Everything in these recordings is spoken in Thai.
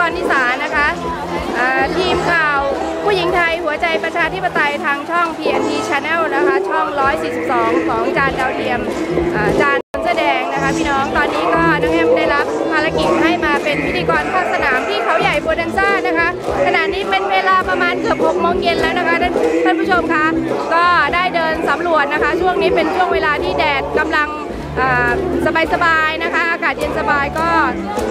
กรนิสานะคะอ่าทีมข่าวผู้หญิงไทยหัวใจประชาธิปไตยทางช่อง PNT Channel นะคะ ช่อง 142 ของจานดาวเทียมจานแสดงนะคะพี่น้องตอนนี้ก็น้องแอมได้รับภารกิจให้มาเป็นพิธีกรภาคสนามที่เขาใหญ่โบดันซ่านะคะ ขณะนี้เป็นเวลาประมาณเกือบ6โมงเย็นแล้วนะคะท่านท่านผู้ชมคะก็ได้เดินสำรวจนะคะ ช่วงนี้เป็นช่วงเวลาที่แดดกำลัง สบายๆนะคะ อากาศเย็นสบายก็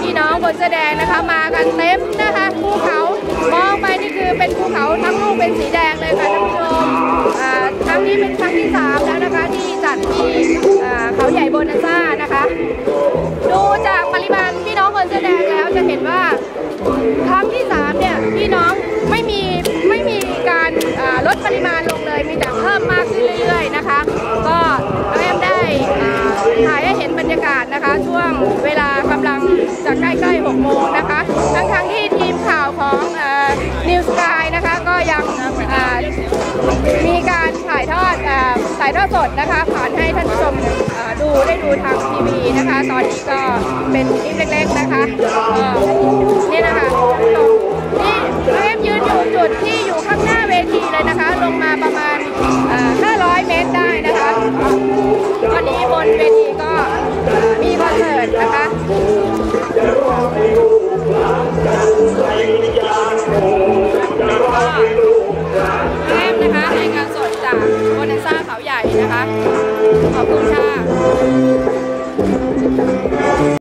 พี่น้องบนเสื้อแดงนะคะมากันเต็มนะคะภูเขามองไปนี่คือเป็นภูเขาทั้งลูกเป็นสีแดงเลยค่ะท่านผู้ชมครั้งนี้เป็นครั้งที่ 3 แล้วนะคะที่จัดที่เขาใหญ่โบนันซ่านะคะ ดูจากปริมาณพี่น้องบนเสื้อแดงแล้วจะเห็นว่าครั้งที่ 3 เนี่ยพี่น้องไม่มีไม่มีการลดปริมาณาศนะคะ ช่วงเวลากำลังจะใกล้ๆ6โมงนะคะ ทั้งๆที่ทีมข่าวของนิวสกายนะคะก็ยังมีการถ่ายทอดถ่ายทอดสดนะคะ ผ่านให้ท่านผู้ชมดูได้ดูทางทีวีนะคะ ตอนนี้ก็เป็นคลิปเล็กๆนะคะนี่นะคะท่านผู้ชมนี่น้องแอมยืนอยู่จุดที่อยู่ข้างหน้าเวทีเลยนะคะ ลงมาประมาณอ่า เขาใหญ่นะคะ